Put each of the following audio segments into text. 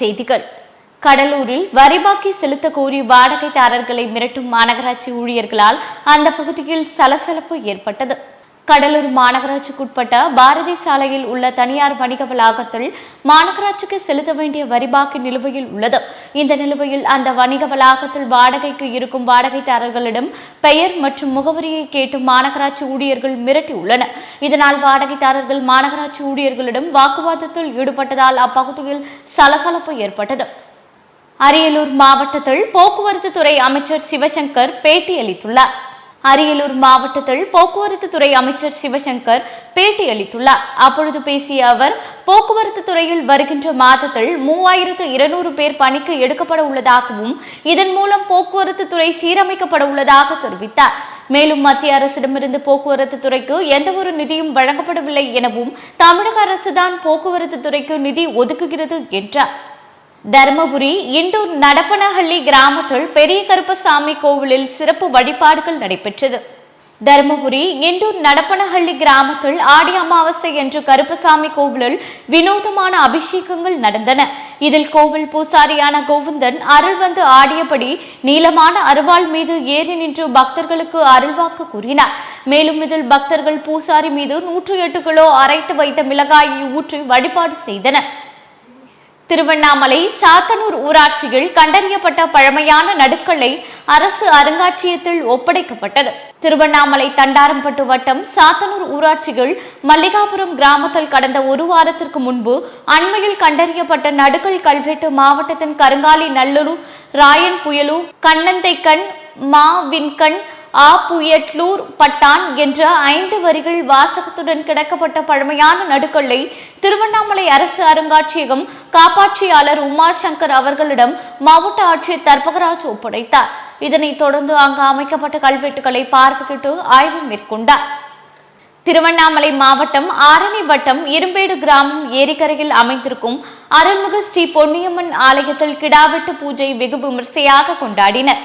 செய்திகள். கடலூரில் வரி பாக்கி செலுத்த கோரி வாடகைதாரர்களை மிரட்டும் மாநகராட்சி ஊழியர்களால் அந்த பகுதியில் சலசலப்பு ஏற்பட்டது. கடலூர் மாநகராட்சிக்குட்பட்ட பாரதி சாலையில் உள்ள தனியார் வணிக வளாகத்தில் மாநகராட்சிக்கு செலுத்த வேண்டிய வரிபாக்கு நிலுவையில் உள்ளது. இந்த நிலுவையில் அந்த வணிக வளாகத்தில் வாடகைக்கு இருக்கும் வாடகைதாரர்களிடம் பெயர் மற்றும் முகவரியை கேட்டு மாநகராட்சி ஊழியர்கள் மிரட்டியுள்ளனர். இதனால் வாடகைதாரர்கள் மாநகராட்சி ஊழியர்களிடம் வாக்குவாதத்தில் ஈடுபட்டதால் அப்பகுதியில் சலசலப்பு ஏற்பட்டது. அரியலூர் மாவட்டத்தில் போக்குவரத்து துறை அமைச்சர் சிவசங்கர் பேட்டியளித்துள்ளார். அரியலூர் மாவட்டத்தில் போக்குவரத்து துறை அமைச்சர் சிவசங்கர் பேட்டியளித்துள்ளார். அப்பொழுது பேசிய அவர் போக்குவரத்து துறையில் வருகின்ற மாதத்தில் மூவாயிரத்து இருநூறு பேர் பணிக்கு எடுக்கப்பட உள்ளதாகவும் இதன் மூலம் போக்குவரத்து துறை சீரமைக்கப்பட உள்ளதாக தெரிவித்தார். மேலும் மத்திய அரசிடமிருந்து போக்குவரத்து துறைக்கு எந்த ஒரு நிதியும் வழங்கப்படவில்லை எனவும் தமிழக அரசுதான் போக்குவரத்து துறைக்கு நிதி ஒதுக்குகிறது என்றார். தருமபுரி இண்டூர் நடப்பனஹள்ளி கிராமத்தில் பெரிய கருப்பசாமி கோவிலில் சிறப்பு வழிபாடுகள் நடைபெற்றது. தருமபுரி இண்டூர் நடப்பனஹள்ளி கிராமத்தில் ஆடி அமாவாசை என்று கருப்பசாமி கோவிலில் வினோதமான அபிஷேகங்கள் நடந்தன. இதில் கோவில் பூசாரியான கோவிந்தன் அருள் வந்து ஆடியபடி நீளமான அருவாள் மீது ஏறி நின்று பக்தர்களுக்கு அருள்வாக்கு கூறினார். மேலும் இதில் பக்தர்கள் பூசாரி மீது நூற்று எட்டு கிலோ அரைத்து வைத்த மிளகாயை ஊற்றி வழிபாடு செய்தனர். திருவண்ணாமலை சாத்தனூர் ஊராட்சியில் கண்டறியப்பட்ட பழமையான நடுக்கல்லை அரசு அருங்காட்சியகத்தில் ஒப்படைக்கப்பட்டது. திருவண்ணாமலை தண்டாரம்பட்டு வட்டம் சாத்தனூர் ஊராட்சியில் மல்லிகாபுரம் கிராமத்தில் கடந்த ஒரு வாரத்திற்கு முன்பு அண்மையில் கண்டறியப்பட்ட நடுக்கல் கல்வெட்டு மாவட்டத்தின் கருங்காலி நல்லூர் ராயன் புயலு கண்ணந்தைக்கண் மா வின்கண் ஆ புயட்லூர் பட்டான் என்ற ஐந்து வரிகள் வாசகத்துடன் கிடக்கப்பட்ட பழமையான நடுக்கல்லை திருவண்ணாமலை அரசு அருங்காட்சியகம் காப்பாட்சியாளர் உமா சங்கர் அவர்களிடம் மாவட்ட ஆட்சியர் தர்பகராஜ் ஒப்படைத்தார். இதனைத் தொடர்ந்து அங்கு அமைக்கப்பட்ட கல்வெட்டுகளை பார்வையிட்டு ஆய்வு மேற்கொண்டார். திருவண்ணாமலை மாவட்டம் ஆரணி வட்டம் இரும்பேடு கிராமம் ஏரிக்கரையில் அமைந்திருக்கும் அருள்மிகு ஸ்ரீ பொன்னியம்மன் ஆலயத்தில் கிடாவெட்டு பூஜை வெகு விமர்சையாக கொண்டாடினர்.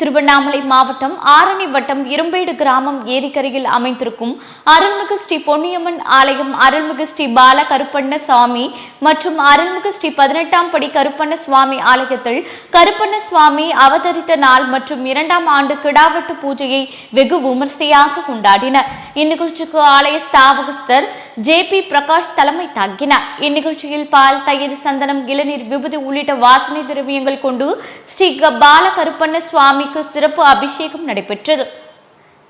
திருவண்ணாமலை மாவட்டம் ஆரணி வட்டம் இரும்பேடு கிராமம் ஏரிக்கரையில் அமைந்திருக்கும் அருள்மிகு ஸ்ரீ பொன்னியம்மன் ஆலயம் அருள்மிகு ஸ்ரீ பால கருப்பண்ண சுவாமி மற்றும் அருள்மிகு ஸ்ரீ பதினெட்டாம் படி கருப்பண்ண சுவாமி ஆலயத்தில் கருப்பண்ண சுவாமி அவதரித்த நாள் மற்றும் இரண்டாம் ஆண்டு கிடாவட்டு பூஜையை வெகு விமர்சையாக கொண்டாடினர். இந்நிகழ்ச்சிக்கு ஆலய ஸ்தாபகஸ்தர் ஜே பி பிரகாஷ் தலைமை தாங்கினார். இந்நிகழ்ச்சியில் பால் தயிர் சந்தனம் இளநீர் விபதி உள்ளிட்ட வாசனை திரவியங்கள் கொண்டு ஸ்ரீ க- பால கருப்பண்ண சுவாமி சுவாமிக்கு சிறப்பு அபிஷேகம் நடைபெற்றது.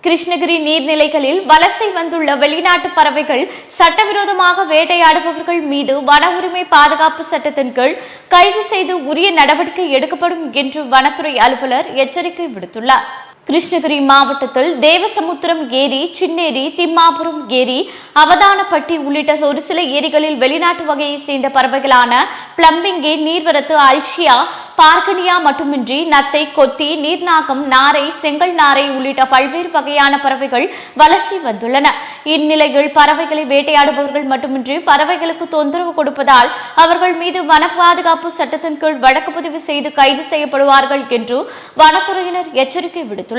கிருஷ்ணகிரி நீர்நிலைகளில் வலசை வந்துள்ள வெளிநாட்டு பறவைகள் சட்டவிரோதமாக வேட்டையாடுபவர்கள் மீது வன உரிமை பாதுகாப்பு சட்டத்தின் கீழ் கைது செய்து உரிய நடவடிக்கை எடுக்கப்படும் என்று வனத்துறை அலுவலர் எச்சரிக்கை விடுத்துள்ளார். கிருஷ்ணகிரி மாவட்டத்தில் தேவசமுத்திரம் ஏரி சின்னேரி திம்மாபுரம் ஏரி அவதானப்பட்டி உள்ளிட்ட ஒரு சில ஏரிகளில் வெளிநாட்டு வகையை சேர்ந்த பறவைகளான பிளம்பிங்கி நீர்வரத்து அல்ஷியா பார்கனியா மட்டுமின்றி நத்தை கொத்தி நீர்நாகம் நாரை செங்கல் நாரை உள்ளிட்ட பல்வேறு வகையான பறவைகள் வலசை வந்துள்ளன. இந்நிலையில் பறவைகளை வேட்டையாடுபவர்கள் மட்டுமின்றி பறவைகளுக்கு தொந்தரவு கொடுப்பதால் அவர்கள் மீது வன பாதுகாப்பு சட்டத்தின் கீழ் வழக்கு பதிவு செய்து கைது செய்யப்படுவார்கள் என்று வனத்துறையினர் எச்சரிக்கை விடுத்துள்ளனர்.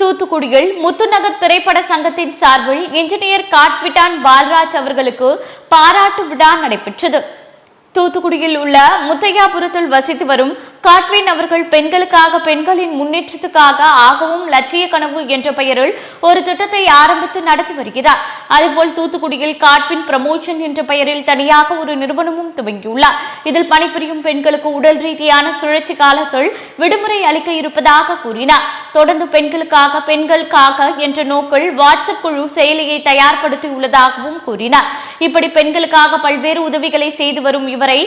தூத்துக்குடியில் முத்துநகர் திரைப்பட சங்கத்தின் சார்பில் இன்ஜினியர் காட்விட்டான் பால்ராஜ் அவர்களுக்கு பாராட்டு விழா நடைபெற்றது. தூத்துக்குடியில் உள்ள முத்தையாபுரத்தில் வசித்து வரும் காட்வின் அவர்கள் பெண்களுக்காக பெண்களின் முன்னேற்றத்துக்காக ஆகவும் லட்சிய கனவு என்ற பெயரில் ஒரு திட்டத்தை ஆரம்பித்து நடத்தி வருகிறார். அதேபோல் தூத்துக்குடியில் காட்வின் ப்ரமோஷன் என்ற பெயரில் தனியாக ஒரு நிறுவனமும் துவங்கியுள்ளார். இதில் பணிபுரியும் பெண்களுக்கு உடல் ரீதியான சுழற்சி காலத்தில் விடுமுறை அளிக்க இருப்பதாக கூறினார். தொடர்ந்து பெண்களுக்காக பெண்களுக்காக என்ற நோக்கில் வாட்ஸ்அப் குழு செயலியை தயார்படுத்தி உள்ளதாகவும் கூறினார். இப்படி பெண்களுக்காக பல்வேறு உதவிகளை செய்து வரும் இவர் என்பவரை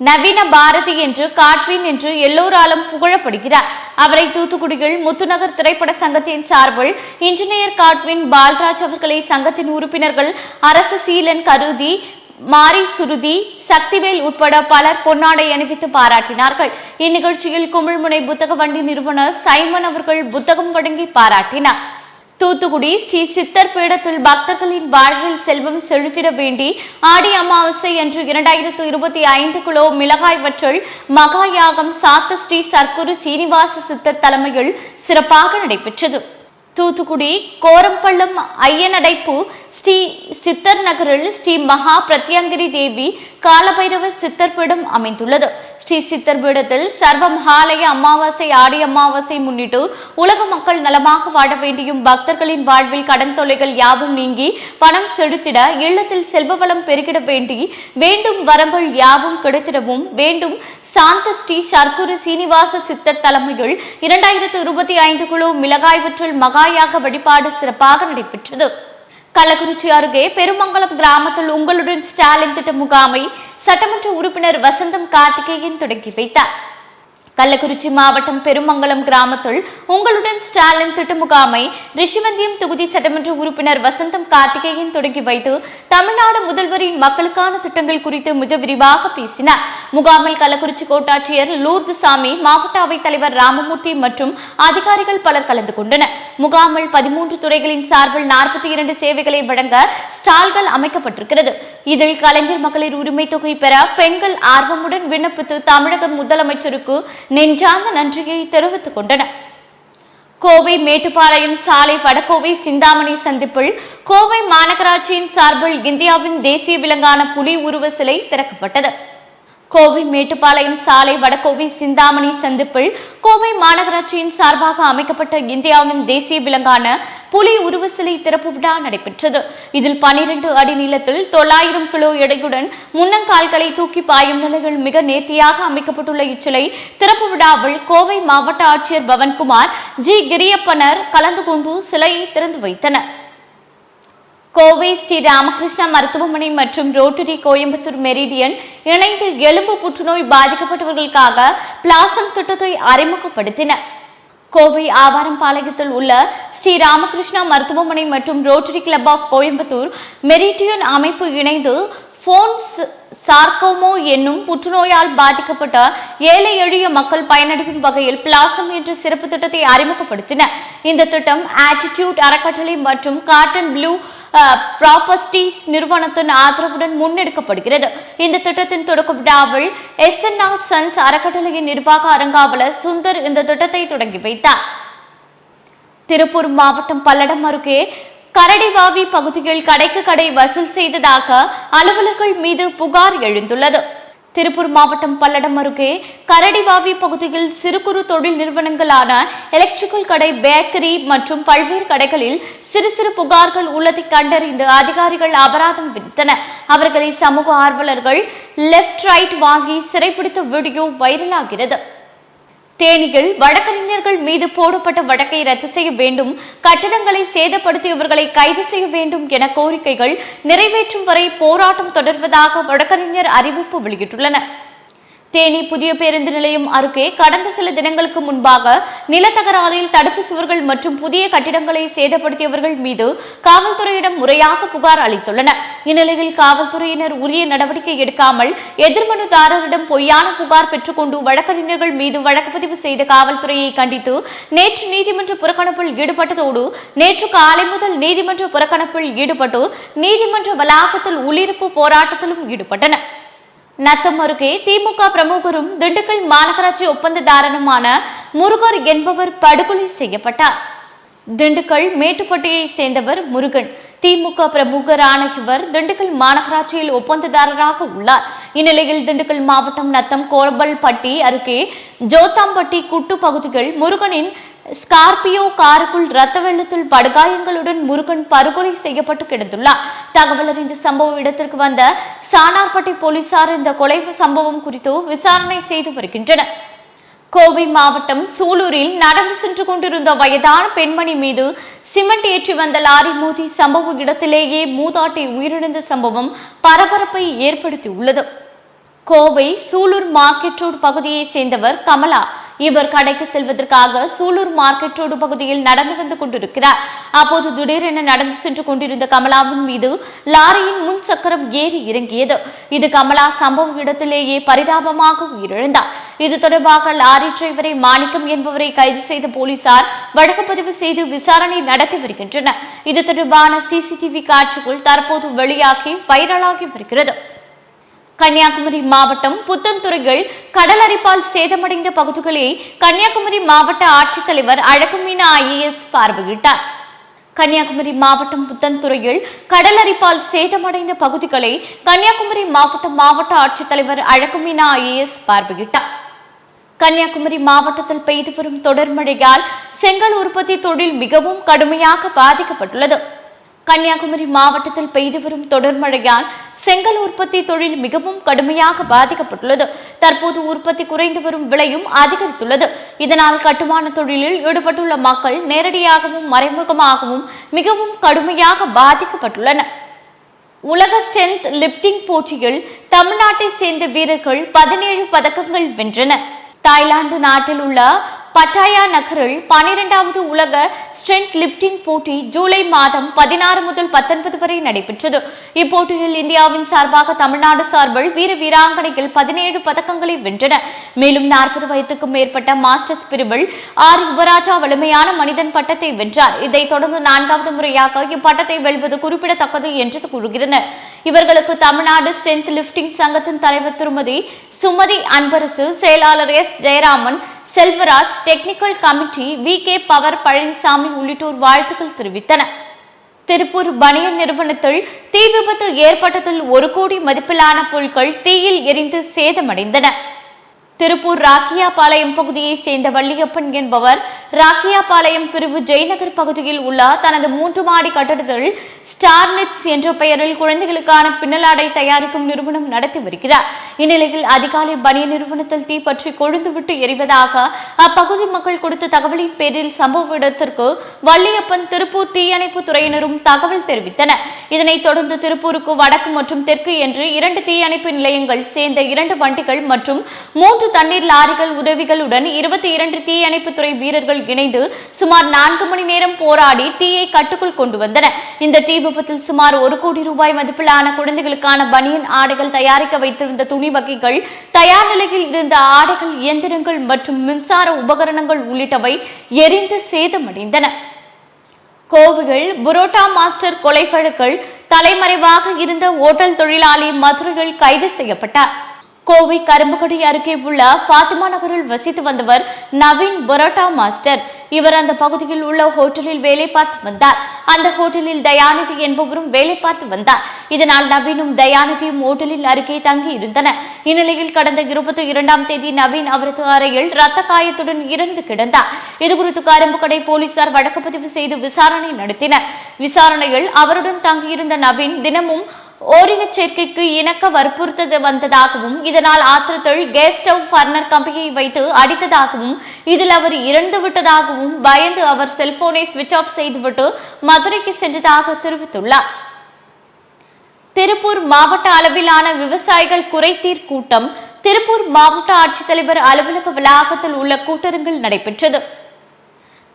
நவீன பாரதி என்று காட்வின் என்று எல்லோராலும் புகழப்படுகிறார். அவரை தூத்துக்குடியில் முத்துநகர் திரைப்பட சங்கத்தின் சார்பில் இன்ஜினியர் காட்வின் பால்ராஜ் அவர்களை சங்கத்தின் உறுப்பினர்கள் அரசு சீலன் கருதி மாரி சுருதி சக்திவேல் உட்பட பலர் பொன்னாடை அணிவித்து பாராட்டினார்கள். இந்நிகழ்ச்சியில் குமிழ்முனை புத்தக வண்டி நிறுவனர் சைமன் அவர்கள் புத்தகம் வழங்கி பாராட்டினார். தூத்துக்குடி ஸ்ரீ சித்தர் பீடத்தில் பக்தர்களின் வாழ்வில் செல்வம் செலுத்திட வேண்டி ஆடி அமாவாசை என்று இரண்டாயிரத்து இருபத்தி ஐந்து கிலோ மிளகாய் வற்றல் மகா யாகம் சாத்த ஸ்ரீ சர்க்குரு சீனிவாச சித்தர் தலைமையில் சிறப்பாக நடைபெற்றது. தூத்துக்குடி கோரம்பள்ளம் ஐயனடைப்பு ஸ்ரீ சித்தர் நகரில் ஸ்ரீ மகா பிரத்யங்கிரி தேவி காலபைரவ சித்தர் பீடம் அமைந்துள்ளது. ஸ்ரீ சித்தர் பீடத்தில் சர்வ மகாலய அமாவாசை ஆடி அமாவாசை முன்னிட்டு உலக மக்கள் நலமாக வாழ வேண்டியும் பக்தர்களின் வாழ்வில் கடன் தொல்லைகள் யாவும் நீங்கி பணம் செலுத்திட இல்லத்தில் செல்வ வளம் பெருகிட வேண்டி வேண்டும் வரங்கள் யாவும் கிடைத்திடவும் வேண்டும். சாந்த ஸ்ரீ சர்க்குரு சீனிவாச சித்தர் தலைமையில் இரண்டாயிரத்து இருபத்தி ஐந்து குழு மிளகாய் வற்றல் மகாயாக வழிபாடு சிறப்பாக நடைபெற்றது. கள்ளக்குறிச்சி அருகே பெருமங்கலம் கிராமத்தில் உங்களுடன் ஸ்டாலின் திட்ட முகாமை சட்டமன்ற உறுப்பினர் வசந்தம் கார்த்திகேயன் தொடங்கி வைத்தார். கள்ளக்குறிச்சி மாவட்டம் பெருமங்கலம் கிராமத்தில் உங்களுடன் ஸ்டாலின் திட்ட முகாமை ரிஷிவந்தியம் தொகுதி சட்டமன்ற உறுப்பினர் வசந்தம் கார்த்திகேயன் தொடங்கி வைத்து தமிழ்நாடு முதல்வரின் மக்களுக்கான திட்டங்கள் குறித்து மிக விரிவாக பேசினார். முகாமில் கள்ளக்குறிச்சி கோட்டாட்சியர் லூர்துசாமி மாவட்ட அவைத் தலைவர் ராமமூர்த்தி மற்றும் அதிகாரிகள் பலர் கலந்து கொண்டனர். முகாமில் பதிமூன்று துறைகளின் சார்பில் நாற்பத்தி இரண்டு சேவைகளை வழங்க ஸ்டால்கள் அமைக்கப்பட்டிருக்கிறது. இதில் கலைஞர் மகளிர் உரிமை தொகை பெற பெண்கள் ஆர்வமுடன் விண்ணப்பித்து தமிழக முதலமைச்சருக்கு நெஞ்சார்ந்த நன்றியை தெரிவித்துக் கொண்டனர். கோவை மேட்டுப்பாளையம் சாலை வடகோவை சிந்தாமணி சந்திப்பில் கோவை மாநகராட்சியின் சார்பில் இந்தியாவின் தேசிய விலங்கான புலி உருவ சிலை திறக்கப்பட்டது. கோவை மேட்டுப்பாளையம் சாலை வடகோவை சிந்தாமணி சந்திப்பில் கோவை மாநகராட்சியின் சார்பாக அமைக்கப்பட்ட இந்தியாவின் தேசிய விலங்கான புலி உருவ சிலை திறப்பு விழா நடைபெற்றது. இதில் பனிரெண்டு அடி நீளத்தில் தொள்ளாயிரம் கிலோ எடையுடன் முன்னங்கால்களை தூக்கி பாயும் நிலையில் மிக நேர்த்தியாக அமைக்கப்பட்டுள்ள இச்சிலை திறப்பு விழாவில் கோவை மாவட்ட ஆட்சியர் பவன்குமார் ஜி கிரியப்பனர் கலந்து கொண்டு சிலையை திறந்து வைத்தனர். கோவை ஸ்ரீ ராமகிருஷ்ணா மருத்துவமனை மற்றும் ரோட்டரி கோயம்புத்தூர் மெரிடியன் இணைந்து எலும்பு புற்றுநோய் பாதிக்கப்பட்டவர்களுக்காக பிளாசம் திட்டத்தை அறிமுகப்படுத்தின. கோவை ஆவாரம்பாளையத்தில் உள்ள ஸ்ரீ ராமகிருஷ்ணா மருத்துவமனை மற்றும் rotary club of Coimbatore Meridian அமைப்பு இணைந்து ஃபோன்ஸ் சார்கோமோ என்னும் புற்றுநோயால் பாதிக்கப்பட்ட ஏழை எளிய மக்கள் பயனடையும் வகையில் பிளாசம் என்ற சிறப்பு திட்டத்தை அறிமுகப்படுத்தின. இந்த திட்டம் ஆட்டிடியூட் அறக்கட்டளை மற்றும் காட்டன் ப்ளூ ப்ராப்பர்ட்டிஸ் நிறுவனத்தின் ஆதரவுடன் முன்னெடுக்கப்படுகிறது. இந்த திட்டத்தின் தொடக்க விழாவில் எஸ். என். சன்ஸ் அறக்கட்டளையின் நிர்வாக அரங்காவலர் சுந்தர் இந்த திட்டத்தை தொடங்கி வைத்தார். திருப்பூர் மாவட்டம் பல்லடம் அருகே கரடிவாவி பகுதியில் கடைக்கு கடை வசூல் செய்ததாக அலுவலர்கள் மீது புகார் எழுந்துள்ளது. திருப்பூர் மாவட்டம் பல்லடம் அருகே கரடிவாவி பகுதியில் சிறு குறு தொழில் நிறுவனங்களான எலக்ட்ரிக்கல் கடை பேக்கரி மற்றும் பல்வேறு கடைகளில் சிறு சிறு புகார்கள் உள்ளதை கண்டறிந்து அதிகாரிகள் அபராதம் விதித்தனர். அவர்களை சமூக ஆர்வலர்கள் லெஃப்ட் ரைட் வாங்கி சிறைப்பிடித்த வீடியோ வைரலாகிறது. தேனியில் வழக்கறிஞர்கள் மீது போடப்பட்ட வழக்கை ரத்து செய்ய வேண்டும் கட்டிடங்களை சேதப்படுத்தியவர்களை கைது செய்ய வேண்டும் என கோரிக்கைகள் நிறைவேற்றும் வரை போராட்டம் தொடர்வதாக வழக்கறிஞர் அறிவிப்பு வெளியிட்டுள்ளனர். தேனி புதிய பேருந்து நிலையம் அருகே கடந்த சில தினங்களுக்கு முன்பாக நிலத்தகராறில் தடுப்பு சுவர்கள் மற்றும் புதிய கட்டிடங்களை சேதப்படுத்தியவர்கள் மீது காவல்துறையிடம் முறையாக புகார் அளித்துள்ளனர். இந்நிலையில் காவல்துறையினர் உரிய நடவடிக்கை எடுக்காமல் எதிர்மனுதாரரிடம் பொய்யான புகார் பெற்றுக்கொண்டு வழக்கறிஞர்கள் மீது வழக்கு பதிவு செய்த காவல்துறையை கண்டித்து நேற்று நீதிமன்ற புறக்கணிப்பில் ஈடுபட்டதோடு நேற்று காலை முதல் நீதிமன்ற புறக்கணிப்பில் ஈடுபட்டு நீதிமன்ற வளாகத்தில் உள்ளிருப்பு போராட்டத்திலும் ஈடுபட்டனர். நத்தம் அருகே திமுக பிரமுகரும் திண்டுக்கல் மாநகராட்சி ஒப்பந்ததாரனுமான முருகர் என்பவர் படுகொலை செய்யப்பட்டார். திண்டுக்கல் மேட்டுப்பட்டியை சேர்ந்தவர் முருகன். திமுக பிரமுகரான இவர் திண்டுக்கல் மாநகராட்சியில் ஒப்பந்ததாரராக உள்ளார். இந்நிலையில் திண்டுக்கல் மாவட்டம் நத்தம் கோலபல்பட்டி அருகே ஜோத்தாம்பட்டி குட்டு பகுதிகள் முருகனின் ஸ்கார்பியோ காருக்குள் ரத்த வெள்ளத்தில் படுகாயங்களுடன் முருகன் படுகொலை செய்யப்பட்டு கிடந்துள்ளார். தகவல் அறிந்த சம்பவ இடத்திற்கு வந்த சானார்பட்டி போலீசார் இந்த கொலை சம்பவம் குறித்து விசாரணை செய்து வருகின்றனர். கோவை மாவட்டம் சூலூரில் நடந்து சென்று கொண்டிருந்த வயதான பெண்மணி மீது சிமெண்ட் ஏற்றி வந்த லாரி மோதி சம்பவ இடத்திலேயே மூதாட்டி உயிரிழந்த சம்பவம் பரபரப்பை ஏற்படுத்தியுள்ளது. கோவை சூலூர் மார்க்கெட் ரோடு பகுதியை சேர்ந்தவர் கமலா. இவர் கடைக்கு செல்வதற்காக சூலூர் மார்க்கெட் ரோடு பகுதியில் நடந்து வந்து கொண்டிருக்கிறார். அப்போது திடீரென நடந்து சென்று கொண்டிருந்த கமலாவின் மீது லாரியின் முன் சக்கரம் ஏறி இறங்கியது. இது கமலா சம்பவ இடத்திலேயே பரிதாபமாக உயிரிழந்தார். இது தொடர்பாக லாரி டிரைவரை மாணிக்கம் என்பவரை கைது செய்த போலீசார் வழக்கு பதிவு செய்து விசாரணை நடத்தி வருகின்றனர். இது தொடர்பான சிசிடிவி காட்சிகள் தற்போது வெளியாகி வைரலாகி வருகிறது. கன்னியாகுமரி மாவட்டம் புத்தந்துறையில் கடலரிப்பால் சேதமடைந்த பகுதிகளை கன்னியாகுமரி மாவட்ட ஆட்சித்தலைவர் அழகுமீனா ஐஏஎஸ் பார்வையிட்டார். கன்னியாகுமரி மாவட்டம் புத்தன்துறையில் கடலரிப்பால் சேதமடைந்த பகுதிகளை கன்னியாகுமரி மாவட்ட மாவட்ட ஆட்சித்தலைவர் அழகுமீனா ஐஏஎஸ் பார்வையிட்டார். கன்னியாகுமரி மாவட்டத்தில் பெய்து வரும் தொடர் மழையால் செங்கல் உற்பத்தி தொழில் மிகவும் கடுமையாக பாதிக்கப்பட்டுள்ளது. கன்னியாகுமரி மாவட்டத்தில் பெய்து வரும் தொடர் மழையால் செங்கல் உற்பத்தி தொழில் மிகவும் கடுமையாக பாதிக்கப்பட்டுள்ளது. தற்போது உற்பத்தி குறைந்து வரும் விலையும் அதிகரித்துள்ளது. இதனால் கட்டுமான தொழிலில் ஈடுபட்டுள்ள மக்கள் நேரடியாகவும் மறைமுகமாகவும் மிகவும் கடுமையாக பாதிக்கப்பட்டுள்ளனர். உலக ஸ்ட்ரென்த் லிப்டிங் போட்டியில் தமிழ்நாட்டை சேர்ந்த வீரர்கள் பதினேழு பதக்கங்கள் வென்றனர். தாய்லாந்து நாட்டில் உள்ள பட்டாயா நகரில் பனிரெண்டாவது உலக ஸ்ட்ரென்த் லிப்டிங் போட்டி ஜூலை மாதம் பதினாறு முதல் பத்தொன்பது வரை நடைபெற்றது. இப்போட்டியில் இந்தியாவின் சார்பாக தமிழ்நாடு சார்பில் வீர வீராங்கனைகள் பதினேழு பதக்கங்களை வென்றன. மேலும் நாற்பது வயதுக்கும் மேற்பட்ட மாஸ்டர்ஸ் பிரிவில் ஆர். யுவராஜா வலிமையான மனிதன் பட்டத்தை வென்றார். இதைத் தொடர்ந்து நான்காவது முறையாக இப்பட்டத்தை வெல்வது குறிப்பிடத்தக்கது என்று கூறுகிறனர். இவர்களுக்கு தமிழ்நாடு ஸ்ட்ரென்த் லிப்டிங் சங்கத்தின் தலைவர் திருமதி சுமதி அன்பரசு செயலாளர் S. Jayaraman Selvaraj technical committee V. K. Power Palanisamy உள்ளிட்டோர் வாழ்த்துக்கள் தெரிவித்தனர் திருப்பூர் பனியன் நிறுவனத்தில் தீ விபத்து ஏற்பட்டதில் ஒரு கோடி மதிப்பிலான பொருட்கள் தீயில் எரிந்து சேதமடைந்தன. திருப்பூர் ராக்கியாபாளையம் பகுதியைச் சேர்ந்த வள்ளியப்பன் என்பவர் ராக்கியாபாளையம் பிரிவு ஜெயநகர் பகுதியில் உள்ள தனது மூன்று மாடி கட்டடத்தில் ஸ்டார்னிட்ஸ் என்ற பெயரில் குழந்தைகளுக்கான பின்னலாடை தயாரிக்கும் நிறுவனம் நடத்தி வருகிறார். இந்நிலையில் அதிகாலை பனிய நிறுவனத்தில் தீப்பற்றி கொழுந்துவிட்டு எரிவதாக அப்பகுதி மக்கள் கொடுத்த தகவலின் பேரில் சம்பவ இடத்திற்கு வள்ளியப்பன் திருப்பூர் தீயணைப்பு துறையினரும் தகவல் தெரிவித்தனர். இதனைத் தொடர்ந்து திருப்பூருக்கு வடக்கு மற்றும் தெற்கு என்று இரண்டு தீயணைப்பு நிலையங்கள் சேர்ந்த இரண்டு வண்டிகள் மற்றும் மூன்று மூன்று தண்ணீர் லாரிகள் உதவிகளுடன் இருபத்தி இரண்டு தீயணைப்புத்துறை வீரர்கள் இணைந்து சுமார் நான்கு மணி நேரம் போராடி தீயை கட்டுக்குள் கொண்டு வந்தனர் இந்த தீ விபத்தில் சுமார் ஒரு கோடி ரூபாய் மதிப்பிலான குழந்தைகளுக்கான பனியன் ஆடைகள் தயாரிக்க வைத்திருந்த துணி வகைகள் தயார் நிலையில் இருந்த ஆடைகள் இயந்திரங்கள் மற்றும் மின்சார உபகரணங்கள் உள்ளிட்டவை எரிந்து சேதமடைந்தன. கோவையில் புரோட்டா மாஸ்டர் கொலை வழக்கில் தலைமறைவாக இருந்த ஓட்டல் தொழிலாளி மதுரையில் கைது செய்யப்பட்டார். கோவை கரும்புக்கடை அருகே உள்ள ஃபாத்திமா நகரில் வசித்து வந்தவர் நவீன் பரோட்டா மாஸ்டர். இவர் அந்த பகுதியில் உள்ள ஹோட்டலில் வேலை பார்த்து வந்தார். அந்த ஹோட்டலில் தயாநிதி என்பவரும் வேலை பார்த்து வந்தார். இதனால் நவீனும் தயாநிதியும் ஹோட்டலில் அருகே தங்கி இருந்தனர். இந்நிலையில் கடந்த இருபத்தி இரண்டாம் தேதி நவீன் அவரது அறையில் ரத்த காயத்துடன் இறந்து கிடந்தார். இதுகுறித்து கரும்புக்கடை போலீசார் வழக்கு பதிவு செய்து விசாரணை நடத்தினர். விசாரணையில் அவருடன் தங்கியிருந்த நவீன் தினமும் ஓரினச் சேர்க்கைக்கு இணக்க வற்புறுத்தது வந்ததாகவும் இதனால் ஆத்திரத்தில் கேஸ் ஸ்டவ் பர்னர் கம்பியை வைத்து அடித்ததாகவும் இதில் அவர் இறந்து விட்டதாகவும் பயந்து அவர் செல்போனை சுவிட்ச் ஆஃப் செய்துவிட்டு மதுரைக்கு சென்றதாக தெரிவித்துள்ளார். திருப்பூர் மாவட்ட அளவிலான விவசாயிகள் குறைதீர் கூட்டம் திருப்பூர் மாவட்ட ஆட்சித்தலைவர் அலுவலக வளாகத்தில் உள்ள கூட்டரங்கில் நடைபெற்றது.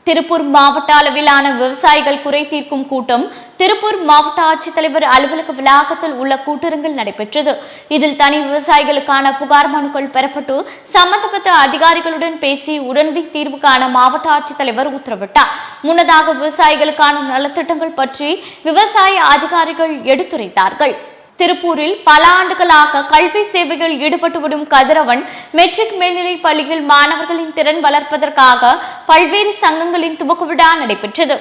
திருப்பூர் மாவட்ட அளவிலான விவசாயிகள் குறை தீர்க்கும் கூட்டம் திருப்பூர் மாவட்ட ஆட்சித்தலைவர் அலுவலக வளாகத்தில் உள்ள கூட்டரங்கில் நடைபெற்றது. இதில் தனி விவசாயிகளுக்கான புகார் மனுக்கள் பெறப்பட்டு சம்பந்தப்பட்ட அதிகாரிகளுடன் பேசி உடனடி தீர்வு காண மாவட்ட ஆட்சித்தலைவர் உத்தரவிட்டார். முன்னதாக விவசாயிகளுக்கான நலத்திட்டங்கள் பற்றி விவசாய அதிகாரிகள் எடுத்துரைத்தார்கள். திருப்பூரில் பல ஆண்டுகளாக கல்வி சேவையில் ஈடுபட்டு வரும் கதிரவன் மெட்ரிக் மேல்நிலைப் பள்ளியில் மாணவர்களின் திறன் வளர்ப்பதற்காக பல்வேறு சங்கங்களின் துவக்க விழா நடைபெற்றது.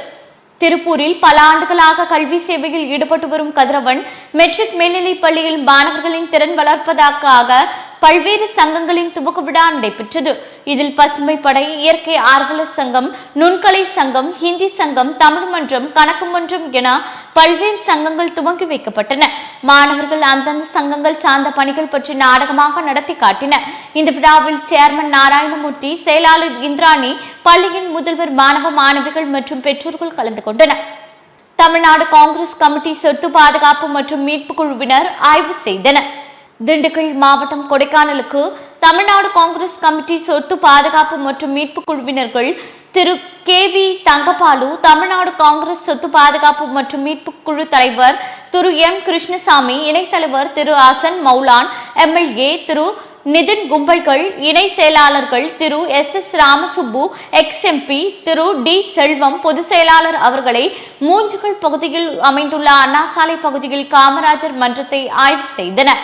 திருப்பூரில் பல ஆண்டுகளாக கல்வி சேவையில் ஈடுபட்டு வரும் கதிரவன் மெட்ரிக் மேல்நிலைப் பள்ளியில் மாணவர்களின் திறன் வளர்ப்பதற்காக பல்வேறு சங்கங்களின் துவக்க விழா நடைபெற்றது. இதில் பசுமை படை இயற்கை ஆர்வலர் சங்கம் நுண்கலை சங்கம் ஹிந்தி சங்கம் தமிழ் மன்றம் கணக்கு மன்றம் என பல்வேறு சங்கங்கள் துவங்கி வைக்கப்பட்டன. மாணவர்கள் அந்தந்த சங்கங்கள் சார்ந்த பணிகள் பற்றி நாடகமாக நடத்தி காட்டினர் இந்த விழாவில் சேர்மன் நாராயணமூர்த்தி செயலாளர் இந்திராணி பள்ளியின் முதல்வர் மாணவ மாணவிகள் மற்றும் பெற்றோர்கள் கலந்து கொண்டனர். தமிழ்நாடு காங்கிரஸ் கமிட்டி சொத்து பாதுகாப்பு மற்றும் மீட்பு குழுவினர் ஆய்வு செய்தனர். திண்டுக்கல் மாவட்டம் கொடைக்கானலுக்கு தமிழ்நாடு காங்கிரஸ் கமிட்டி சொத்து பாதுகாப்பு மற்றும் மீட்பு குழுவினர்கள் திரு கே வி தங்கபாலு தமிழ்நாடு காங்கிரஸ் சொத்து பாதுகாப்பு மற்றும் மீட்பு குழு தலைவர் திரு எம் கிருஷ்ணசாமி இணைத்தலைவர் திரு அசன் மௌலான் எம்எல்ஏ திரு நிதின் கும்பல்கள் இணை செயலாளர்கள் Thiru S S Ramasubbu ex MP Thiru T Selvam பொதுச் செயலாளர் அவர்களை மூஞ்சுகள் பகுதியில் அமைந்துள்ள அண்ணாசாலை பகுதியில் காமராஜர் மன்றத்தை ஆய்வு செய்தனர்.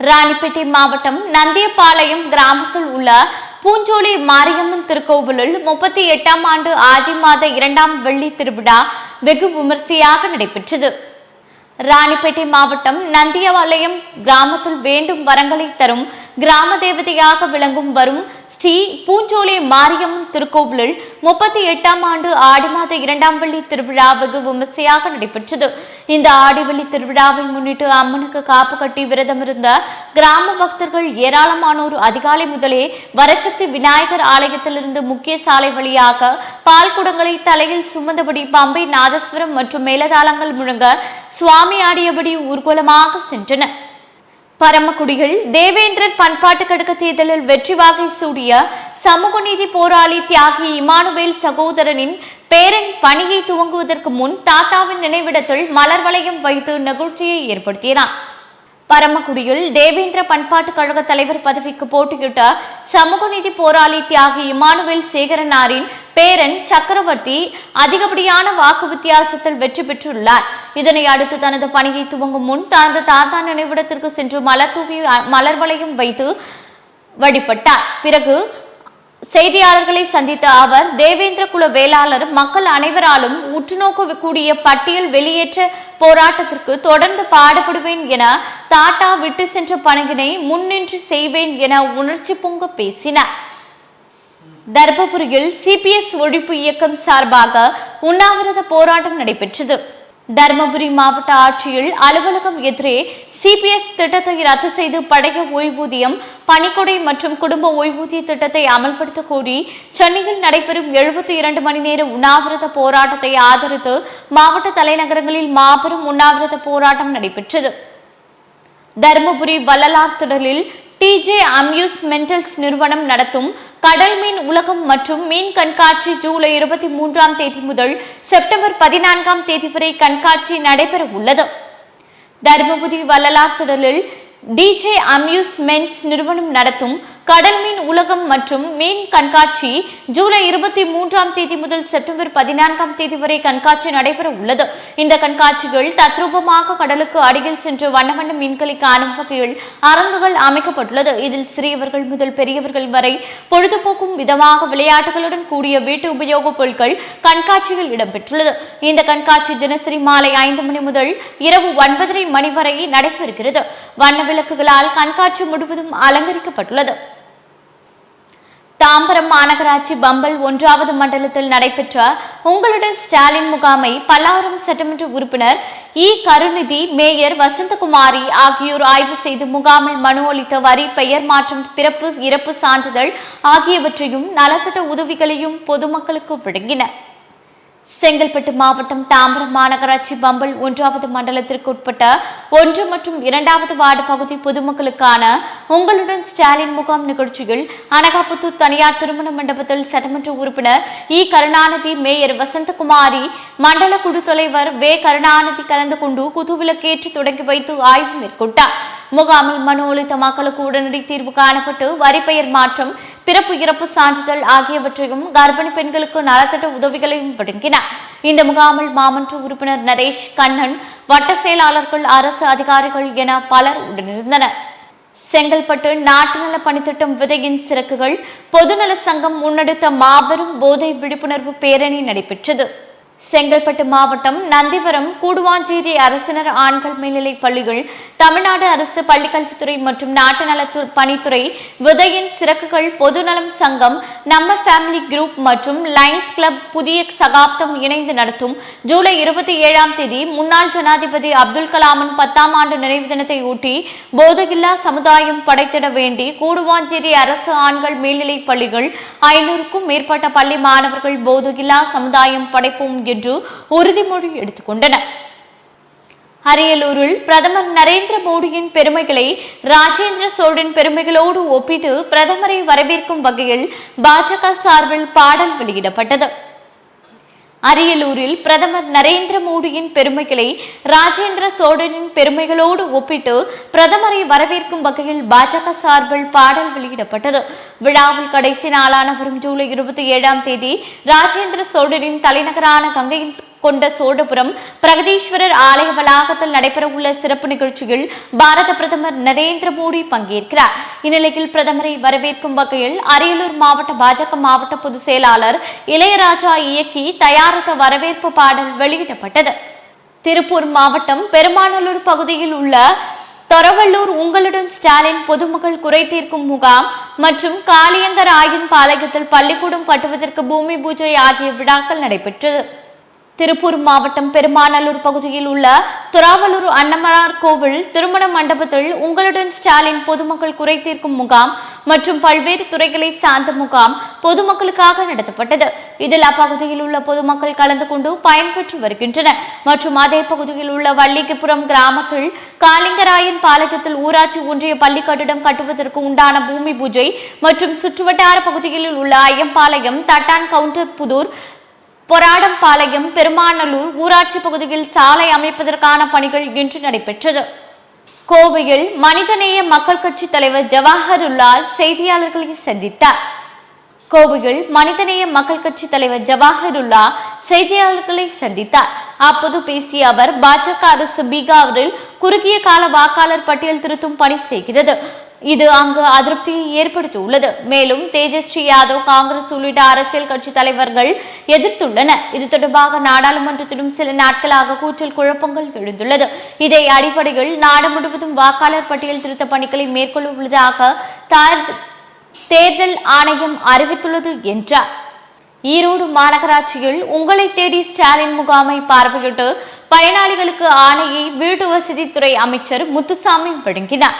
ராணிப்பேட்டை மாவட்டம் நந்தியபாளையம் கிராமத்தில் உள்ள பூஞ்சோலை மாரியம்மன் திருக்கோவிலில் முப்பத்தி எட்டாம் ஆண்டு ஆதி மாத இரண்டாம் வெள்ளி திருவிழா வெகு விமர்சையாக நடைபெற்றது. ராணிப்பேட்டை மாவட்டம் நந்தியபாளையம் கிராமத்தில் வேண்டும் வரங்களை தரும் கிராம தேவதையாக விளங்கும் வரும் ஸ்ரீ பூஞ்சோலை மாரியம்மன் திருக்கோவிலில் முப்பத்தி எட்டாம் ஆண்டு ஆடி மாத இரண்டாம் வெள்ளி திருவிழா வெகு விமர்சையாக நடைபெற்றது. இந்த ஆடி வெள்ளி திருவிழாவை முன்னிட்டு அம்மனுக்கு காப்பு கட்டி விரதமிருந்த கிராம பக்தர்கள் ஏராளமானோர் அதிகாலை முதலே வரசக்தி விநாயகர் ஆலயத்திலிருந்து முக்கிய சாலை வழியாக பால் குடங்களை தலையில் சுமந்தபடி பம்பை நாதஸ்வரம் மற்றும் மேலதாளங்கள் முழங்க சுவாமி ஆடியபடி ஊர்வலமாக சென்றனர். பரமக்குடியில் தேவேந்திரர் பண்பாட்டு கழக தேர்தலில் வெற்றி வாகை சூடிய சமூக நீதி போராளி தியாகி இமானுவேல் சகோதரனின் பேரன் பணியை துவங்குவதற்கு முன் தாத்தாவின் நினைவிடத்தில் மலர் வளையம் வைத்து நிகழ்ச்சியை ஏற்படுத்தினார். பரமக்குடியில் தேவேந்திர பண்பாட்டு கழக தலைவர் பதவிக்கு போட்டியிட்ட சமூக நீதி போராளி தியாகி இமானுவேல் சேகரனாரின் பேரன் சக்கரவர்த்தி அதிகப்படியான வாக்கு வித்தியாசத்தில் வெற்றி பெற்றுள்ளார். இதனை அடுத்து தனது பணியை துவங்கும் முன் தனது தாத்தா நினைவிடத்திற்கு சென்று மலர் தூவி மலர் வளையம் வைத்து வழிபட்டார். பிறகு செய்தியாளர்களை சந்தித்த அவர் தேவேந்திர குல வேளாளர் மக்கள் அனைவராலும் உற்றுநோக்க கூடிய பட்டியல் வெளியேற்ற போராட்டத்திற்கு தொடர்ந்து பாடுபடுவேன் என தாட்டா விட்டு சென்ற பணங்கினை முன்னின்று செய்வேன் என உணர்ச்சி பொங்க பேசினார். தர்மபுரியில் சிபிஎஸ் ஒழிப்பு இயக்கம் சார்பாக உண்ணாவிரத போராட்டம் நடைபெற்றது. தர்மபுரி மாவட்ட ஆட்சியில் அலுவலகம் எதிரே சிபிஎஸ் திட்டத்தை ரத்து செய்து பழைய ஓய்வூதியம் பணிக்கொடை மற்றும் குடும்ப ஓய்வூதிய திட்டத்தை அமல்படுத்த கோரி சென்னையில் நடைபெறும் எழுபத்தி இரண்டு மணி நேர உண்ணாவிரத போராட்டத்தை ஆதரித்து மாவட்ட தலைநகரங்களில் மாபெரும் உண்ணாவிரத போராட்டம் நடைபெற்றது. தருமபுரி வள்ளலார் திடலில் டிஜே அம்யூஸ்மெண்டல்ஸ் நிறுவனம் நடத்தும் கடல் மீன் உலகம் மற்றும் மீன் கண்காட்சி ஜூலை இருபத்தி மூன்றாம் தேதி முதல் செப்டம்பர் பதினான்காம் தேதி வரை கண்காட்சி நடைபெற உள்ளது. தருமபுரி வள்ளலார் திடலில் டிஜே அம்யூஸ்மெண்ட்ஸ் நிறுவனம் நடத்தும் கடல் மீன் உலகம் மற்றும் மீன் கண்காட்சி ஜூலை இருபத்தி மூன்றாம் தேதி முதல் செப்டம்பர் பதினான்காம் தேதி வரை கண்காட்சி நடைபெற உள்ளது. இந்த கண்காட்சிகள் தத்ரூபமாக கடலுக்கு அடியில் சென்று வண்ண வண்ண மீன்களை காணும் வகையில் அரங்குகள் அமைக்கப்பட்டுள்ளது. இதில் சிறியவர்கள் முதல் பெரியவர்கள் வரை பொழுதுபோக்கும் விதமாக விளையாட்டுகளுடன் கூடிய வீட்டு உபயோகப் பொருட்கள் கண்காட்சியில் இடம்பெற்றுள்ளது. இந்த கண்காட்சி தினசரி மாலை ஐந்து மணி முதல் இரவு ஒன்பதரை மணி வரை நடைபெறுகிறது. வண்ண விளக்குகளால் கண்காட்சி முழுவதும் அலங்கரிக்கப்பட்டுள்ளது. தாம்பரம் மாநகராட்சி பம்பல் ஒன்றாவது மண்டலத்தில் நடைபெற்ற உங்களுடன் ஸ்டாலின் முகாமை பல்லாவரம் சட்டமன்ற உறுப்பினர் இ. கருநிதி மேயர் வசந்தகுமாரி ஆகியோர் ஆய்வு செய்து முகாமில் மனு அளித்த வரி பெயர் மாற்றம் பிறப்பு இறப்பு சான்றிதழ் ஆகியவற்றையும் நலத்திட்ட உதவிகளையும் பொதுமக்களுக்கு வழங்கினர் செங்கல்பட்டு மாவட்டம் தாம்பரம் மாநகராட்சி பம்பல் ஒன்றாவது மண்டலத்திற்கு உட்பட்ட ஒன்று மற்றும் இரண்டாவது வார்டு பகுதி பொதுமக்களுக்கான உங்களுடன் ஸ்டாலின் முகாம் நிகழ்ச்சியில் அனகாபுத்தூர் தனியார் திருமண மண்டபத்தில் சட்டமன்ற உறுப்பினர் இ. கருணாநிதி மேயர் வசந்தகுமாரி மண்டல குழு தலைவர் வே. கருணாநிதி கலந்து கொண்டு குதூவிலக்கேற்றி தொடங்கி வைத்து ஆய்வு மேற்கொண்டார். முகாமில் மனு அளித்த மக்களுக்கு உடனடி தீர்வு காணப்பட்டு வரி பெயர் மாற்றம் பிறப்பு இறப்பு சான்றிதழ் ஆகியவற்றையும் கர்ப்பிணி பெண்களுக்கு நலத்திட்ட உதவிகளையும் வழங்கினார் இந்த முகாமில் மாமன்ற உறுப்பினர் நரேஷ் கண்ணன் வட்ட செயலாளர்கள் அரசு அதிகாரிகள் என பலர் உடனிருந்தனர். செங்கல்பட்டு நாட்டு நல பணித்திட்டம் விதையின் சிறக்குகள் பொதுநல சங்கம் முன்னெடுத்த மாபெரும் போதை விழிப்புணர்வு பேரணி நடைபெற்றது. செங்கல்பட்டு மாவட்டம் நந்திவரம் கூடுவாஞ்சேரி அரசினர் ஆண்கள் மேல்நிலைப் பள்ளிகள் தமிழ்நாடு அரசு பள்ளிக்கல்வித்துறை மற்றும் நாட்டு நலத்து பணித்துறை விதையின் சிறக்குகள் பொதுநலம் சங்கம் நம்ம ஃபேமிலி குரூப் மற்றும் லைன்ஸ் கிளப் புதிய சகாப்தம் இணைந்து நடத்தும் ஜூலை இருபத்தி ஏழாம் தேதி முன்னாள் ஜனாதிபதி அப்துல் கலாமின் பத்தாம் ஆண்டு நினைவு தினத்தை ஒட்டி போதகில்லா சமுதாயம் படைத்திட வேண்டி கூடுவாஞ்சேரி அரசு ஆண்கள் மேல்நிலைப் பள்ளிகள் ஐநூறுக்கும் மேற்பட்ட பள்ளி மாணவர்கள் போதகில்லா சமுதாயம் படைப்போம் என்று உறுதிமொழி எடுத்துக்கொண்டனர் அரியலூரில் பிரதமர் நரேந்திர மோடியின் பெருமைகளை ராஜேந்திர சோழன் பெருமைகளோடு ஒப்பிட்டு பிரதமரை வரவேற்கும் வகையில் பாஜக சார்பில் பாடல் வெளியிடப்பட்டது. அரியலூரில் பிரதமர் நரேந்திர மோடியின் பெருமைகளை ராஜேந்திர சோழனின் பெருமைகளோடு ஒப்பிட்டு பிரதமரை வரவேற்கும் வகையில் பாஜக சார்பில் பாடல் வெளியிடப்பட்டது. விழாவில் கடைசி நாளான வரும் ஜூலை இருபத்தி ஏழாம் தேதி ராஜேந்திர சோழனின் தலைநகரான கங்கையின் கொண்ட சோழபுரம் பிரகதீஸ்வரர் ஆலய வளாகத்தில் நடைபெறவுள்ள சிறப்பு நிகழ்ச்சியில் பாரத பிரதமர் நரேந்திர மோடி பங்கேற்கிறார். இந்நிலையில் பிரதமரை வரவேற்கும் வகையில் அரியலூர் மாவட்ட பாஜக மாவட்ட பொதுச் செயலாளர் இளையராஜா இயக்கி தயாரித்த வரவேற்பு பாடல் வெளியிடப்பட்டது. திருப்பூர் மாவட்டம் பெருமாநல்லூர் பகுதியில் உள்ள தொரவள்ளூர் உங்களுடன் ஸ்டாலின் பொதுமக்கள் குறை தீர்க்கும் முகாம் மற்றும் காளியங்கர் ஆயின் பாளையத்தில் பள்ளிக்கூடம் கட்டுவதற்கு பூமி பூஜை ஆகிய விழாக்கள் நடைபெற்றது. திருப்பூர் மாவட்டம் பெருமாநல்லூர் பகுதியில் உள்ள துறாவலூர் அன்னமனார் கோவில் திருமண மண்டபத்தில் உங்களுடன் ஸ்டாலின் பொதுமக்கள் குறை தீர்க்கும் முகாம் மற்றும் பல்வேறு துறைகளை சார்ந்த முகாம் பொதுமக்களுக்காக நடத்தப்பட்டது. இதில் அப்பகுதியில் உள்ள பொதுமக்கள் கலந்து கொண்டு பயன்பெற்று வருகின்றனர். மற்றும் அதே பகுதியில் உள்ள வள்ளிக்குப்புறம் கிராமத்தில் காளிங்கராயன் பாலகத்தில் ஊராட்சி ஒன்றிய பள்ளி கட்டிடம் கட்டுவதற்கு உண்டான பூமி பூஜை மற்றும் சுற்றுவட்டார பகுதிகளில் உள்ள ஐயம்பாளையம் தட்டான் கவுண்டர் புதூர் பொராடம்பாளையம் பெருமாநல்லூர் ஊராட்சி பகுதியில் சாலை அமைப்பதற்கான பணிகள் இன்று நடைபெற்றது. கோவையில் மனிதநேய மக்கள் கட்சி தலைவர் ஜவாஹருல்லா செய்தியாளர்களை சந்தித்தார். கோவையில் மனிதநேய மக்கள் கட்சி தலைவர் ஜவாஹருல்லா செய்தியாளர்களை சந்தித்தார். அப்போது பேசிய அவர் பாஜக அரசு பீகாரில் குறுகிய கால வாக்காளர் பட்டியல் திருத்தும் பணி செய்கிறது. இது அங்கு அதிருப்தியை ஏற்படுத்தியுள்ளது. மேலும் தேஜஸ்ரீ யாதவ் காங்கிரஸ் உள்ளிட்ட அரசியல் கட்சி தலைவர்கள் எதிர்த்துள்ளனர். இது தொடர்பாக நாடாளுமன்றத்திலும் சில நாட்களாக கூச்சல் குழப்பங்கள் எழுந்துள்ளது. இதை அடிப்படையில் நாடு முழுவதும் வாக்காளர் பட்டியல் திருத்த பணிகளை மேற்கொள்ள உள்ளதாக தேர்தல் ஆணையம் அறிவித்துள்ளது என்றார். ஈரோடு மாநகராட்சியில் உங்களை தேடி ஸ்டாலின் முகாமை பார்வையிட்டு பயனாளிகளுக்கு ஆணையை வீட்டு வசதித்துறை அமைச்சர் முத்துசாமி வழங்கினார்.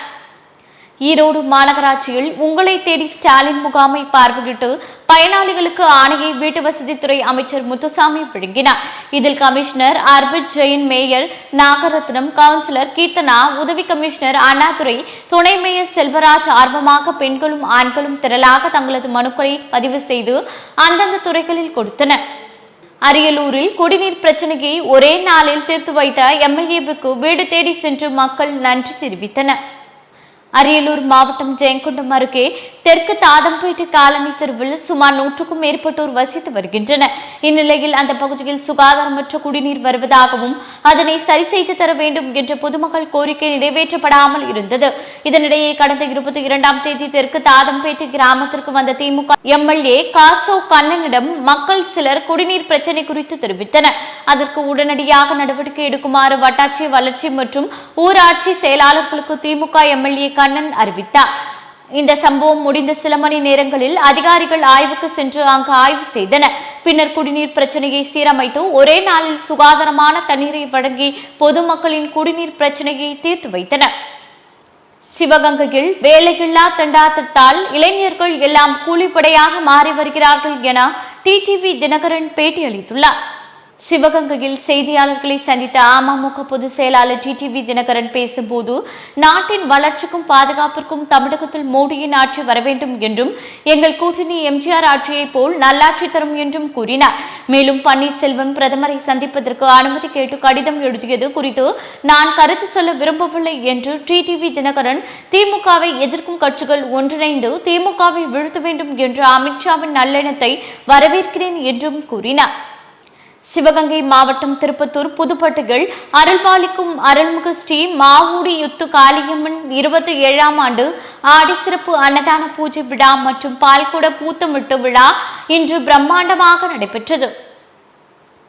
ஈரோடு மாநகராட்சியில் உங்களை தேடி ஸ்டாலின் முகாமை பார்வையிட்டு பயனாளிகளுக்கு ஆணையை வீட்டு வசதித்துறை அமைச்சர் முத்துசாமி வழங்கினார். இதில் commissioner Arpit Jain mayor Nagarathnam councillor Keerthana உதவி கமிஷனர் அண்ணாதுரை துணை மேயர் செல்வராஜ் ஆர்வமாக பெண்களும் ஆண்களும் திரளாக தங்களது மனுக்களை பதிவு செய்து அந்தந்த துறைகளில் கொடுத்தனர். அரியலூரில் குடிநீர் பிரச்சனையை ஒரே நாளில் தீர்த்து வைத்த எம்எல்ஏவுக்கு வீடு தேடி சென்று மக்கள் நன்றி தெரிவித்தனர். அரியலூர் மாவட்டம் ஜெயங்கொண்டம் அருகே தெற்கு தாதம்பேட்டை காலனி தெருவில் சுமார் நூற்றுக்கும் மேற்பட்டோர் வசித்து வருகின்றனர். இந்நிலையில் அந்த பகுதியில் சுகாதாரமற்ற குடிநீர் வருவதாகவும் அதனை சரி செய்து தர வேண்டும் என்ற பொதுமக்கள் கோரிக்கை நிறைவேற்றப்படாமல் இருந்தது. இதனிடையே கடந்த இருபத்தி இரண்டாம் தேதி தெற்கு தாதம்பேட்டை கிராமத்திற்கு வந்த திமுக எம்எல்ஏ காசோ கண்ணனிடம் மக்கள் சிலர் குடிநீர் பிரச்சனை குறித்து தெரிவித்தனர். அதற்கு உடனடியாக நடவடிக்கை எடுக்குமாறு வட்டாட்சி வளர்ச்சி மற்றும் ஊராட்சி செயலாளர்களுக்கு திமுக எம்எல்ஏ கண்ணன் அறிவித்தார். இந்த சம்பவம் முடிந்த சில மணி நேரங்களில் அதிகாரிகள் ஆய்வுக்கு சென்று அங்கு ஆய்வு செய்தனர். பின்னர் குடிநீர் பிரச்சனையை சீரமைத்து ஒரே நாளில் சுகாதாரமான தண்ணீரை வழங்கி பொதுமக்களின் குடிநீர் பிரச்சனையை தீர்த்து வைத்தனர். சிவகங்கையில் வேலையில்லா திண்டாட்டத்தால் இளைஞர்கள் எல்லாம் கூலிப்படையாக மாறி வருகிறார்கள் என டிடிவி தினகரன் பேட்டியளித்துள்ளார். சிவகங்கையில் செய்தியாளர்களை சந்தித்த அமமுக பொதுச் செயலாளர் டிடிவி தினகரன் பேசும்போது நாட்டின் வளர்ச்சிக்கும் பாதுகாப்பிற்கும் தமிழகத்தில் மோடியின் ஆட்சி வர வேண்டும் என்றும் எங்கள் கூட்டணி எம்ஜிஆர் ஆட்சியைப் போல் நல்லாட்சி தரும் என்றும் கூறினார். மேலும் பன்னீர்செல்வம் பிரதமரை சந்திப்பதற்கு அனுமதி கேட்டு கடிதம் எழுதியது குறித்து நான் கருத்து சொல்ல விரும்பவில்லை என்று டிடிவி தினகரன் திமுகவை எதிர்க்கும் கட்சிகள் ஒன்றிணைந்து திமுகவை வீழ்த்த வேண்டும் என்ற அமித்ஷாவின் நல்லெண்ணத்தை வரவேற்கிறேன் என்றும் கூறினார். சிவகங்கை மாவட்டம் திருப்பத்தூர் புதுப்பட்டுகள் அருள்பாலிக்கும் அருள்மிகு ஸ்ரீ மாவூடி யுத்து காளியம்மன் இருபத்தி ஏழாம் ஆண்டு ஆடி சிறப்பு அன்னதான பூஜை விழா மற்றும் பால்குட பூத்தமிட்டு விழா இன்று பிரம்மாண்டமாக நடைபெற்றது.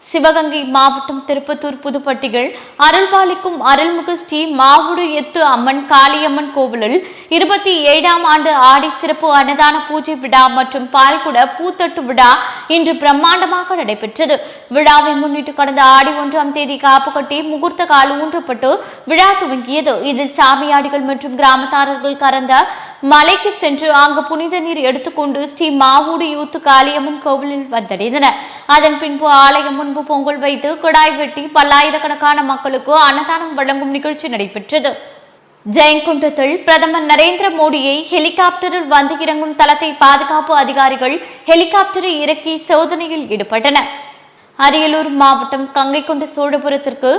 சிவகங்கை மாவட்டம் திருப்பத்தூர் புதுப்பட்டிகள் அருள்பாலிக்கும் அருள்மிகு ஸ்ரீ மாவுடு எத்து அம்மன் காளியம்மன் கோவிலில் இருபத்தி ஏழாம் ஆண்டு ஆடி சிறப்பு அன்னதான பூஜை விழா மற்றும் பால்குட பூத்தட்டு விழா இன்று பிரம்மாண்டமாக நடைபெற்றது. விழாவை முன்னிட்டு கடந்த ஆடி ஒன்றாம் தேதி காப்பு கட்டி முகூர்த்த கால் ஊன்றப்பட்டு விழா துவங்கியது. இதில் சாமியாடிகள் மற்றும் கிராமத்தாரர்கள் கறந்த மலைக்கு சென்று அங்கு புனித நீர் எடுத்துக்கொண்டு ஸ்ரீ மாவூடி யூத்து காளியம்மன் கோவிலில் வந்தடைந்தனர். அதன் பின்பு ஆலயம் முன்பு பொங்கல் வைத்து குடாய் வெட்டி பல்லாயிரக்கணக்கான மக்களுக்கு அன்னதானம் வழங்கும் நிகழ்ச்சி நடைபெற்றது. ஜெயங்குண்டத்தில் பிரதமர் நரேந்திர மோடியை ஹெலிகாப்டரில் வந்து இறங்கும் தளத்தை பாதுகாப்பு அதிகாரிகள் ஹெலிகாப்டரை இறக்கி சோதனையில் ஈடுபட்டனர். அரியலூர் மாவட்டம் கங்கைகொண்ட சோழபுரத்திற்கு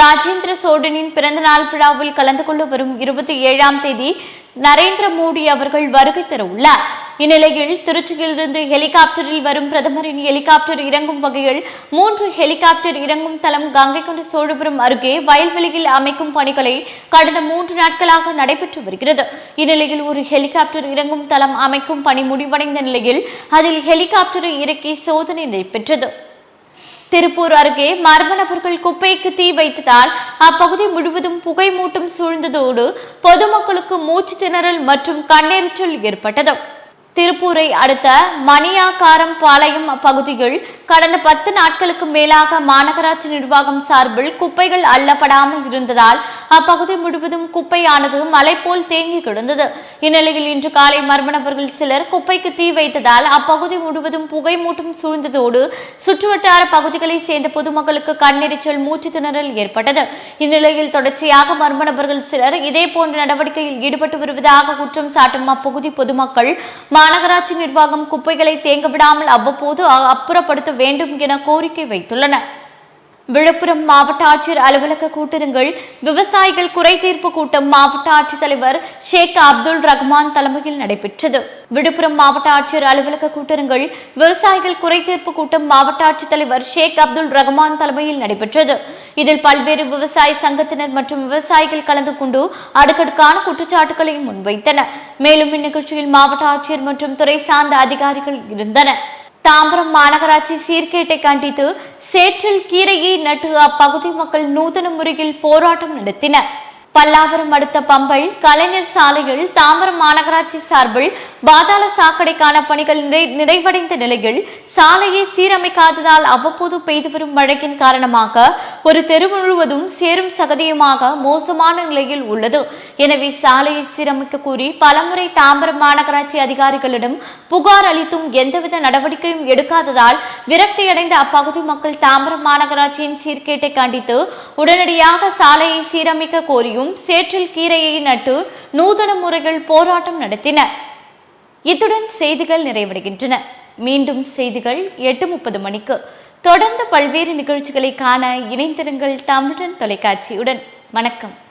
ராஜேந்திர சோழனின் பிறந்த நாள் விழாவில் கலந்து கொள்ள வரும் இருபத்தி ஏழாம் தேதி நரேந்திர மோடி அவர்கள் வருகை தர உள்ளார் இந்நிலையில் திருச்சியிலிருந்து ஹெலிகாப்டரில் வரும் பிரதமரின் ஹெலிகாப்டர் இறங்கும் வகையில் மூன்று ஹெலிகாப்டர் இறங்கும் தளம் கங்கை கொண்ட சோழபுரம் அருகே வயல்வெளியில் அமைக்கும் பணிகளை கடந்த மூன்று நாட்களாக நடைபெற்று வருகிறது. இந்நிலையில் ஒரு ஹெலிகாப்டர் இறங்கும் தளம் அமைக்கும் பணி முடிவடைந்த நிலையில் அதில் ஹெலிகாப்டரை இறக்கி சோதனை நடைபெற்றது. திருப்பூர் அருகே மர்ம நபர்கள் குப்பைக்கு தீ வைத்ததால் அப்பகுதி முழுவதும் புகை மூட்டம் சூழ்ந்ததோடு பொதுமக்களுக்கு மூச்சு திணறல் மற்றும் கண்ணெரிச்சல் ஏற்பட்டது. திருப்பூரை அடுத்த மணியாக்காரம் பாளையம் பகுதியில் கடந்த பத்து நாட்களுக்கு மேலாக மாநகராட்சி நிர்வாகம் சார்பில் குப்பைகள் அள்ளப்படாமல் இருந்ததால் அப்பகுதி முழுவதும் குப்பையானது மலை போல் தேங்கி கிடந்தது. இந்நிலையில் இன்று காலை மர்ம நபர்கள் சிலர் குப்பைக்கு தீ வைத்ததால் அப்பகுதி முழுவதும் புகை மூட்டம் சூழ்ந்ததோடு சுற்றுவட்டார பகுதிகளை சேர்ந்த பொதுமக்களுக்கு கண்ணெரிச்சல் மூச்சு திணறல் ஏற்பட்டது. இந்நிலையில் தொடர்ச்சியாக மர்ம நபர்கள் சிலர் இதே போன்ற நடவடிக்கையில் ஈடுபட்டு வருவதாக குற்றம் சாட்டும் அப்பகுதி பொதுமக்கள் மாநகராட்சி நிர்வாகம் குப்பைகளை தேங்க விடாமல் அவ்வப்போது அப்புறப்படுத்த வேண்டும் என கோரிக்கை வைத்துள்ளனர் விழுப்புரம் மாவட்ட ஆட்சியர் அலுவலக கூட்டரங்கில் விவசாயிகள் குறை தீர்ப்பு கூட்டம் மாவட்ட ஆட்சித்தலைவர் ஷேக் அப்துல் ரஹ்மான் தலைமையில் நடைபெற்றது. விழுப்புரம் மாவட்ட ஆட்சியர் அலுவலக கூட்டரங்கில் விவசாயிகள் குறை தீர்ப்பு கூட்டம் மாவட்ட ஆட்சித்தலைவர் ஷேக் அப்துல் ரஹ்மான் தலைமையில் நடைபெற்றது. இதில் பல்வேறு விவசாய சங்கத்தினர் மற்றும் விவசாயிகள் கலந்து கொண்டு அடுக்கடுக்கான குற்றச்சாட்டுகளை முன்வைத்தனர். மேலும் இந்நிகழ்ச்சியில் மாவட்ட ஆட்சியர் மற்றும் துறை சார்ந்த அதிகாரிகள் இருந்தனர். தாம்பரம் மாநகராட்சி சீர்கேட்டை கண்டித்து சேற்றில் கீரையை நட்டு அப்பகுதி மக்கள் நூதன முறையில் போராட்டம் நடத்தினர். பல்லாவரம் அடுத்த பம்பல் கலைஞர் சாலையில் தாம்பரம் மாநகராட்சி சார்பில் பாதாள சாக்கடைக்கான பணிகள் நிறைவடைந்த நிலையில் சாலையை சீரமைக்காததால் அவ்வப்போது பெய்து வரும் மழையின் காரணமாக ஒரு தெரு முழுவதும் சேரும் சகதியுமாக மோசமான நிலையில் உள்ளது. எனவே சாலையை சீரமைக்க கூறி பலமுறை தாம்பரம் மாநகராட்சி அதிகாரிகளிடம் புகார் அளித்தும் எந்தவித நடவடிக்கையும் எடுக்காததால் விரக்தியடைந்த அப்பகுதி மக்கள் தாம்பரம் மாநகராட்சியின் சீர்கேட்டை கண்டித்து உடனடியாக சாலையை சீரமைக்க கோரியும் சேற்றில் கீரையை நட்டு நூதன முறைகள் போராட்டம் நடத்தின. இத்துடன் செய்திகள் நிறைவடைகின்றன. மீண்டும் செய்திகள் எட்டு முப்பது மணிக்கு. தொடர்ந்து பல்வேறு நிகழ்ச்சிகளை காண இணைந்திருங்கள் தமிழன் தொலைக்காட்சியுடன். வணக்கம்.